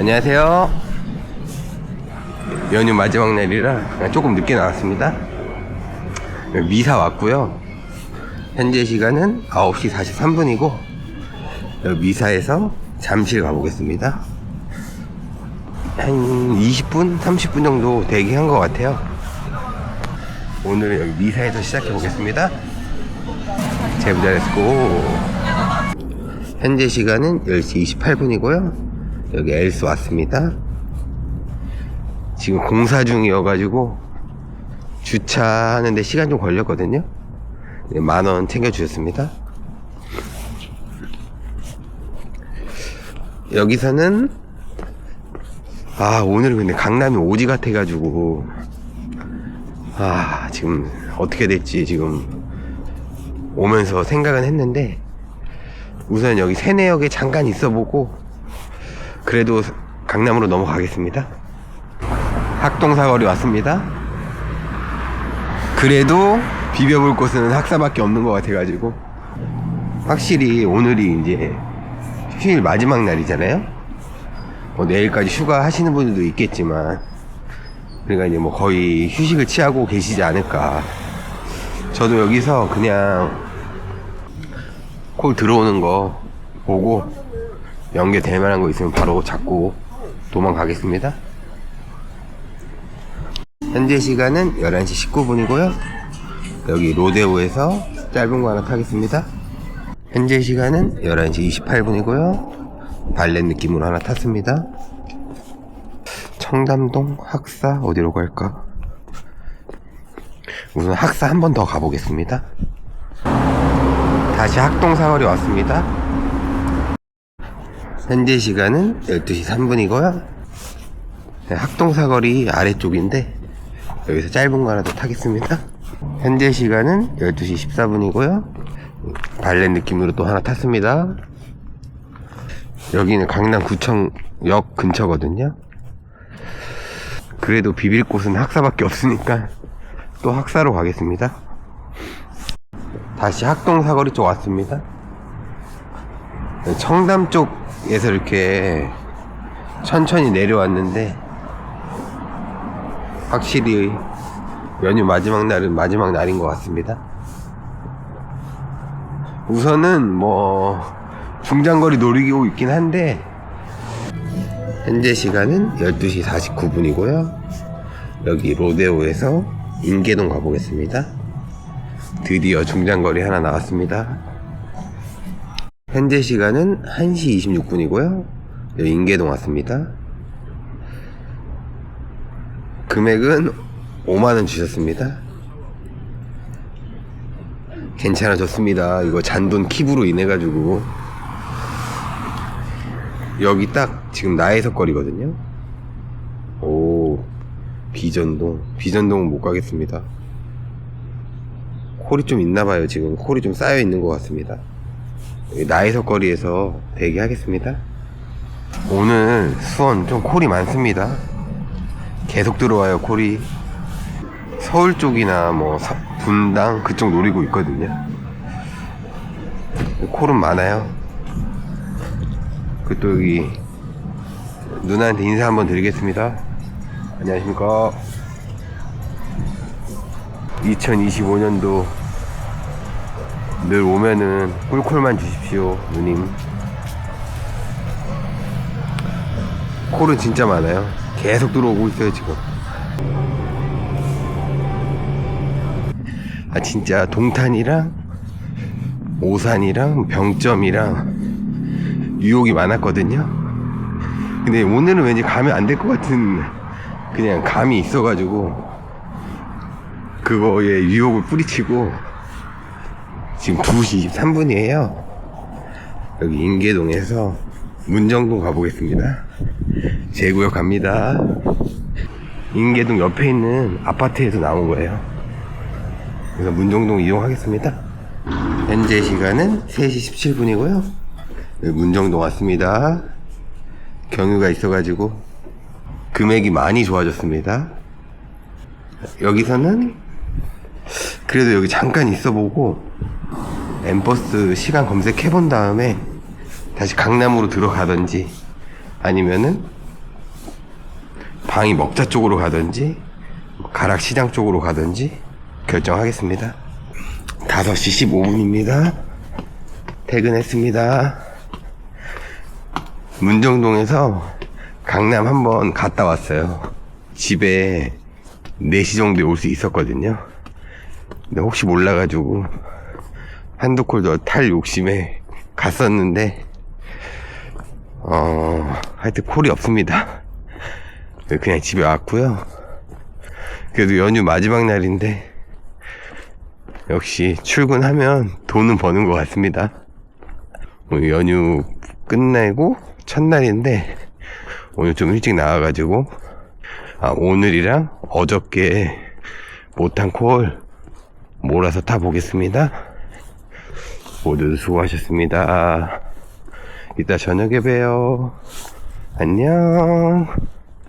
안녕하세요. 연휴 마지막 날이라 조금 늦게 나왔습니다. 미사 왔고요. 현재 시간은 9시 43분이고 미사에서 잠실 가보겠습니다. 한 20분, 30분 정도 대기한 것 같아요. 오늘은 여기 미사에서 시작해 보겠습니다. 제부자 렛츠고. 현재 시간은 10시 28분이고요. 여기 엘스 왔습니다. 지금 공사 중이어가지고 주차하는데 시간 좀 걸렸거든요. 네, 만원 챙겨주셨습니다. 여기서는 아 오늘은 근데 강남이 오지 같아가지고 아 지금 어떻게 될지 지금 오면서 생각은 했는데 우선 여기 세내역에 잠깐 있어보고 그래도 강남으로 넘어가겠습니다. 학동사거리 왔습니다. 그래도 비벼볼 곳은 학사밖에 없는 것 같아가지고 확실히 오늘이 이제 휴일 마지막 날이잖아요. 뭐 내일까지 휴가 하시는 분들도 있겠지만 그러니까 이제 뭐 거의 휴식을 취하고 계시지 않을까. 저도 여기서 그냥 콜 들어오는 거 보고 연결될 만한 거 있으면 바로 잡고 도망가겠습니다. 현재 시간은 11시 19분이고요. 여기 로데오에서 짧은 거 하나 타겠습니다. 현재 시간은 11시 28분이고요. 발렛 느낌으로 하나 탔습니다. 청담동 학사 어디로 갈까? 우선 학사 한 번 더 가보겠습니다. 다시 학동 사거리 왔습니다. 현재 시간은 12시 3분이고요. 학동 사거리 아래쪽인데 여기서 짧은 거 하나 더 타겠습니다. 현재 시간은 12시 14분이고요. 발렛 느낌으로 또 하나 탔습니다. 여기는 강남구청역 근처거든요. 그래도 비빌 곳은 학사밖에 없으니까 또 학사로 가겠습니다. 다시 학동 사거리 쪽 왔습니다. 청담 쪽에서 이렇게 천천히 내려왔는데 확실히 연휴 마지막 날은 마지막 날인 것 같습니다. 우선은 뭐 중장거리 놀이기구 있긴 한데 현재 시간은 12시 49분이고요. 여기 로데오에서 인계동 가보겠습니다. 드디어 중장거리 하나 나왔습니다. 현재 시간은 1시 26분이고요. 여기 인계동 왔습니다. 금액은 5만원 주셨습니다. 괜찮아졌습니다. 이거 잔돈 킵으로 인해가지고. 여기 딱 지금 나해석 거리거든요. 오, 비전동. 비전동은 못 가겠습니다. 콜이 좀 있나봐요. 지금 콜이 좀 쌓여 있는 것 같습니다. 나해석 거리에서 대기하겠습니다. 오늘 수원 좀 콜이 많습니다. 계속 들어와요 콜이. 서울 쪽이나 뭐 서- 분당 그쪽 노리고 있거든요. 콜은 많아요. 그 또 여기 누나한테 인사 한번 드리겠습니다. 안녕하십니까. 2025년도 늘 오면은 꿀콜만 주십시오, 누님. 콜은 진짜 많아요. 계속 들어오고 있어요, 지금. 아, 진짜 동탄이랑 오산이랑 병점이랑 유혹이 많았거든요. 근데 오늘은 왠지 가면 안 될 것 같은 그냥 감이 있어가지고 그거에 유혹을 뿌리치고 지금 2시 23분이에요. 여기 인계동에서 문정동 가보겠습니다. 제 구역 갑니다. 인계동 옆에 있는 아파트에서 나온 거예요. 그래서 문정동 이용하겠습니다. 현재 시간은 3시 17분이고요. 문정동 왔습니다. 경유가 있어가지고 금액이 많이 좋아졌습니다. 여기서는 그래도 여기 잠깐 있어보고 엠버스 시간 검색해 본 다음에 다시 강남으로 들어가든지 아니면은 방이 먹자 쪽으로 가든지 가락시장 쪽으로 가든지 결정하겠습니다. 5시 15분입니다. 퇴근했습니다. 문정동에서 강남 한번 갔다 왔어요. 집에 4시 정도에 올 수 있었거든요. 근데 혹시 몰라가지고 한두 콜더탈 욕심에 갔었는데 어 하여튼 콜이 없습니다. 그냥 집에 왔고요. 그래도 연휴 마지막 날인데 역시 출근하면 돈은 버는 것 같습니다. 오늘 연휴 끝내고 첫날인데 오늘 좀 일찍 나와가지고 아, 오늘이랑 어저께 못한 콜 몰아서 타보겠습니다. 모두 수고하셨습니다. 이따 저녁에 봬요. 안녕.